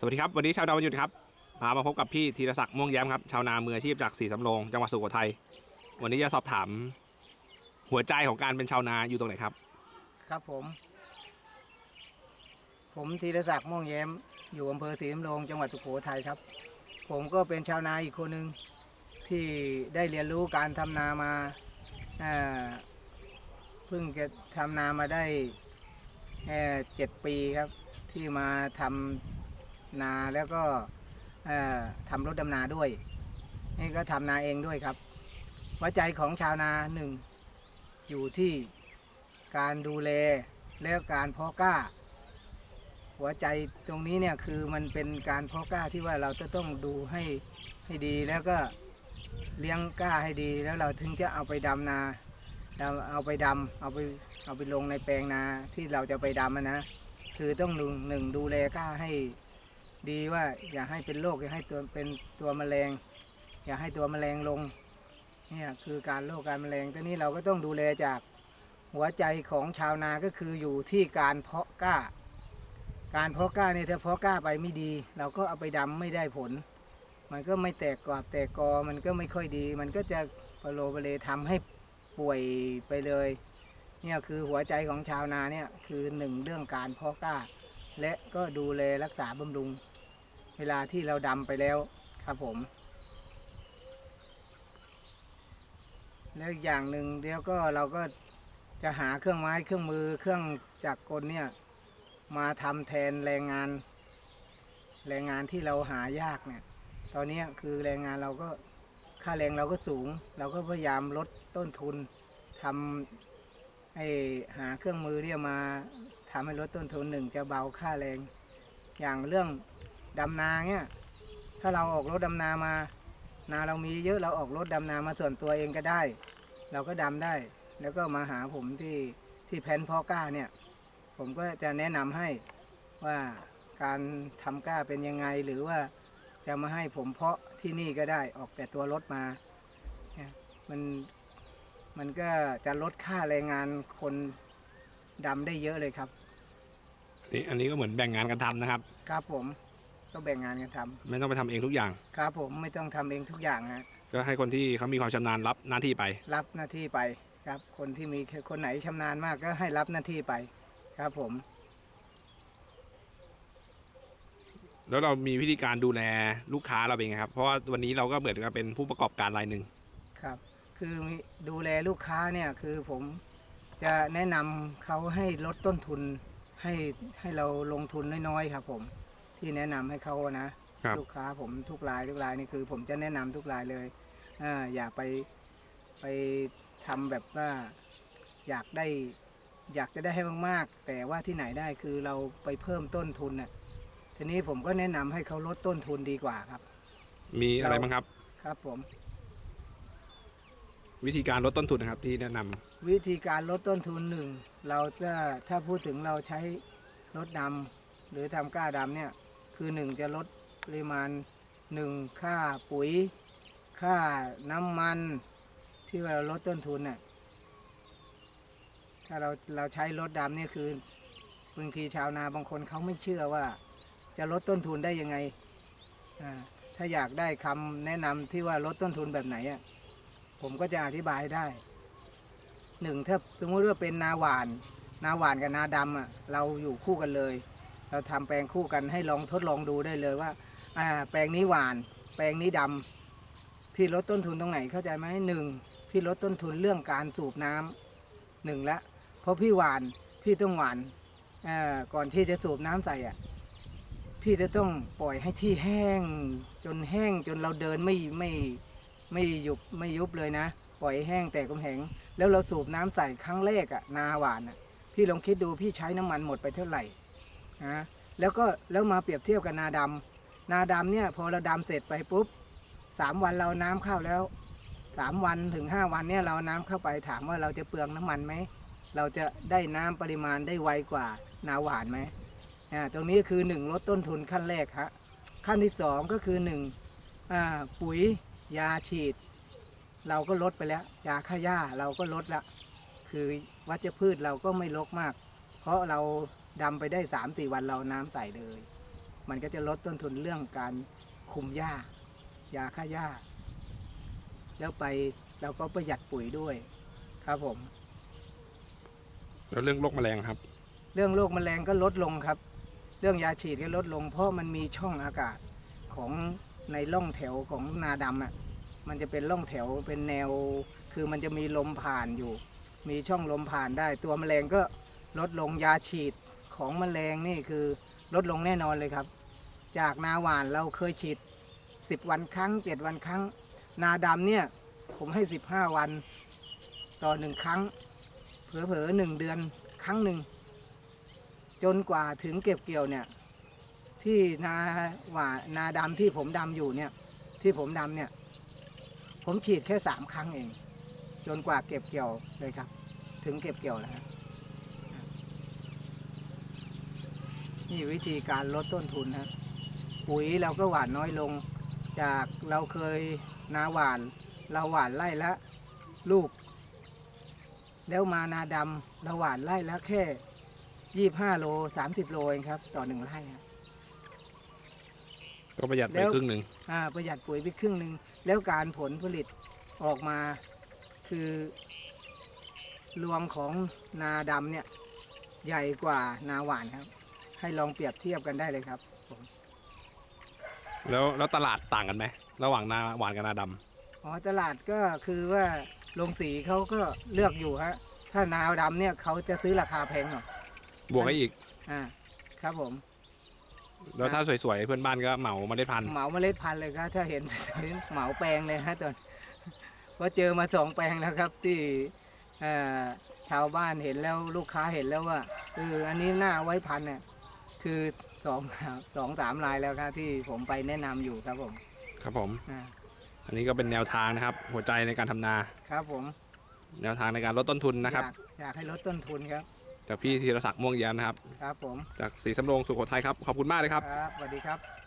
สวัสดีครับวันนี้ชาวนาวันหยุดครับพามาพบกับพี่ธีรศักดิ์ม่วงแย้มครับชาวนามืออาชีพจากสีสำโรงจังหวัดสุโขทัยวันนี้จะสอบถาม หัวใจของการเป็นชาวนาอยู่ตรงไหนครับ ครับผม ผมธีรศักดิ์ม่วงแย้ม อยู่อำเภอศรีสำโรงจังหวัดสุโขทัยครับ ผมก็เป็นชาวนาอีกคนหนึ่งที่ได้เรียนรู้การทำนามาเอ่อเพิ่งจะทำนามาได้แค่เจ็ดปีครับ ที่มาทำ นาแล้วก็ทำรถดำนาด้วย นี่ก็ทำนาเองด้วยครับหัวใจของชาวนาหนึ่งอยู่ที่การดูแลและการเพาะกล้า หัวใจตรงนี้เนี่ยคือมันเป็นการเพาะกล้าที่ว่าเราจะต้องดูให้ให้ดีแล้วก็เลี้ยงกล้าให้ดีแล้วเราถึงจะเอาไปดำนาเราเอาไปดำเอาไปเอาไปลงในแปลงนาที่เราจะไปดำนะ คือต้องหนึ่งดูแลกล้าให้ ดีว่าอย่าให้เป็นโรคอย่าให้ตัวเป็นตัวแมลง อย่าให้ตัวแมลงลงเนี่ยคือการโรคการแมลงตอนนี้เราก็ต้องดูแลจากหัวใจของชาวนาก็คืออยู่ที่การเพาะกล้า การเพาะกล้าเนี่ยถ้าเพาะกล้าไปไม่ดี เราก็เอาไปดำไม่ได้ผล มันก็ไม่แตกกรอบแตกกอมันก็ไม่ค่อยดี มันก็จะปโลปเลทำให้ป่วยไปเลยเนี่ยคือหัวใจของชาวนาเนี่ยคือหนึ่งเรื่องการเพาะกล้า และก็ดูแลรักษาบำรุง เวลาที่เราดำไปแล้วครับผม แล้วอย่างหนึ่งเดี๋ยวก็เราก็จะหาเครื่องไม้เครื่องมือเครื่องจักรกลเนี่ยมาทำแทนแรงงาน แรงงานที่เราหายากเนี่ย ตอนนี้คือแรงงานเราก็ค่าแรงเราก็สูง เราก็พยายามลดต้นทุนทำให้หาเครื่องมือเนี่ยมา ทำให้ลดต้นทุนหนึ่งจะเบาค่าแรง อย่างเรื่องดำนาเนี่ยถ้าเราออกรถดำนามา นาเรามีเยอะเราออกรถดำนามาส่วนตัวเองก็ได้ เราก็ดำได้ แล้วก็มาหาผมที่ที่แพนพ่อกล้าเนี่ย ผมก็จะแนะนำให้ว่าการทำกล้าเป็นยังไงหรือว่าจะมาให้ผมเพาะที่นี่ก็ได้ออกแต่ตัวรถมาเนี่ยมันมันก็จะลดค่าแรงงานคนดำได้เยอะเลยครับ นี่อันนี้ก็เหมือนแบ่งงานกันทำนะครับ ครับผมก็แบ่งงานกันทำไม่ต้องไปทำเองทุกอย่าง ครับผมไม่ต้องทำเองทุกอย่างฮะก็ให้คนที่เขามีความชำนาญรับหน้าที่ไป รับหน้าที่ไปครับ คนที่มีคนไหนชำนาญมากก็ให้รับหน้าที่ไป ครับผม แล้วเรามีวิธีการดูแลลูกค้าเราเป็นไงครับ เพราะว่าวันนี้เราก็เหมือนกับเป็นผู้ประกอบการรายหนึ่ง ครับ คือดูแลลูกค้าเนี่ยคือผมจะแนะนำเขาให้ลดต้นทุน ให้ให้เราลงทุนน้อยๆครับ ผมที่แนะนำให้เขานะครับ ลูกค้าผมทุกรายทุกรายนี่คือ ผมจะแนะนำทุกรายเลยอ่าอย่าไปไปทำแบบว่าอยากได้อยากจะได้ให้มากๆ แต่ว่าที่ไหนได้คือเราไปเพิ่มต้นทุนน่ะทีนี้ผมก็แนะนำให้เขาลดต้นทุนดีกว่าครับ มีอะไรบ้างครับ ครับผม วิธีการลดต้นทุนนะครับที่แนะนำวิธีการลดต้นทุนหนึ่งเราจะถ้าพูดถึงเราใช้รถดำหรือทำก้าดำเนี่ยคือหนึ่งจะลดปริมาณหนึ่งค่าปุ๋ย ค่าน้ำมัน ที่เราลดต้นทุนเนี่ยถ้าเราเราใช้รถดำเนี่ยคือบางทีชาวนาบางคนเขาไม่เชื่อว่า จะลดต้นทุนได้ยังไงอ่าถ้าอยากได้คำแนะนำที่ว่าลดต้นทุนแบบไหนอะ ผมก็จะอธิบายได้หนึ่งถ้าสมมติว่าเป็นนาหวาน นาหวานกับนาดำอะเราอยู่คู่กันเลย เราทำแปลงคู่กันให้ลองทดลองดูได้เลยว่าอ่าแปลงนี้หวาน แปลงนี้ดำพี่ลดต้นทุนตรงไหนเข้าใจไหมหนึ่งพี่ลดต้นทุนเรื่องการสูบน้ำหนึ่งละเพราะพี่หวานพี่ต้องหวานอ่าก่อนที่จะสูบน้ำใส่อะพี่จะต้องปล่อยให้ที่แห้งจนแห้งจนเราเดินไม่ไม่ ไม่หยุบไม่ยุบเลยนะ ปล่อยแห้งแต่กำแหง แล้วเราสูบน้ำใส่ครั้งแรกอะนาหวานอะพี่ลองคิดดูพี่ใช้น้ำมันหมดไปเท่าไหร่นะแล้วก็แล้วมาเปรียบเทียบกับนาดำนาดำเนี่ยพอเราดำเสร็จไปปุ๊บสามวันเราน้ำเข้าแล้วสามวันถึงห้าวันเนี่ยเราน้ำเข้าไปถามว่าเราจะเปลืองน้ำมันไหมเราจะได้น้ำปริมาณได้ไวกว่านาหวานไหมอ่าตรงนี้คือหนึ่งลดต้นทุนขั้นแรกฮะขั้นที่สองก็คือหนึ่งอ่าปุ๋ย ยาฉีด เราก็ลดไปแล้ว ยาฆ่าหญ้าเราก็ลดละคือวัชพืชเราก็ไม่ลกมาก เพราะเราดำไปได้สามสี่วันเราน้ำใส่เลย มันก็จะลดต้นทุนเรื่องการคุมหญ้ายาฆ่าหญ้า แล้วไปเราก็ประหยัดปุ๋ยด้วยครับผม แล้วเรื่องโรคแมลงครับ เรื่องโรคแมลงก็ลดลงครับ เรื่องยาฉีดก็ลดลง เพราะมันมีช่องอากาศของ ในร่องแถวของนาดำอะมันจะเป็นร่องแถวเป็นแนว คือมันจะมีลมผ่านอยู่ มีช่องลมผ่านได้ ตัวแมลงก็ลดลงยาฉีดของแมลงนี่คือลดลงแน่นอนเลยครับ จากนาหวานเราเคยฉีด 10 วันครั้ง 7 วันครั้ง นาดำเนี่ยผมให้ 15 วันต่อหนึ่งครั้ง เผลอๆหนึ่งเดือนครั้งหนึ่งจนกว่าถึงเก็บเกี่ยวเนี่ย ที่นาหว่านาดำที่ผมดำอยู่เนี่ย ที่ผมดำเนี่ย ผมฉีดแค่สามครั้งเอง จนกว่าเก็บเกี่ยวเลยครับ ถึงเก็บเกี่ยวแล้วครับนี่วิธีการลดต้นทุนฮะปุ๋ยเราก็หว่านน้อยลง จากเราเคยนาหวาน เราหว่านไล่ละลูก แล้วมานาดำเราหว่านไล่ละแค่ยี่ห้าโลสามสิบโลเองครับ ต่อหนึ่งไร่ ก็ประหยัดไปแล้วครึ่งหนึ่งอ่าประหยัดปุ๋ยไปครึ่งหนึ่งแล้วการผลผลิตออกมาคือ รวมของนาดำเนี่ย ใหญ่กว่านาหวานครับ ให้ลองเปรียบเทียบกันได้เลยครับผมแล้วแล้วตลาดต่างกันไหมระหว่างนาหวานกับนาดำอ๋อตลาดก็คือว่าโรงสีเขาก็เลือกอยู่ฮะถ้านาดำเนี่ยเขาจะซื้อราคาแพงหน่อยบวกให้อีกอ่าครับผม แล้วถ้าสวยๆเพื่อนบ้านก็เหมาเมาได้พันธุ์เหมาเมล็ดพันธุ์เลยครับ ถ้าเห็น เหมาแปลงเลยฮะตอนเพราะเจอมาสองแปลงแล้วครับ ที่เอ่อชาวบ้านเห็นแล้วลูกค้าเห็นแล้วว่าเอออันนี้น่าไว้พันเนี่ยคือสองสองสามรายแล้วครับ ที่ผมไปแนะนำอยู่ครับผมครับผม อ่าอันนี้ก็เป็นแนวทางนะครับ หัวใจในการทำนา ครับผมแนวทางในการลดต้นทุนนะครับ อยากอยากให้ลดต้นทุนครับ จากพี่ธีรศักดิ์ม่วงแย้มนะครับ ครับผม จากศรีสำโรงสุโขทัยครับ ขอบคุณมากเลยครับ ครับสวัสดีครับ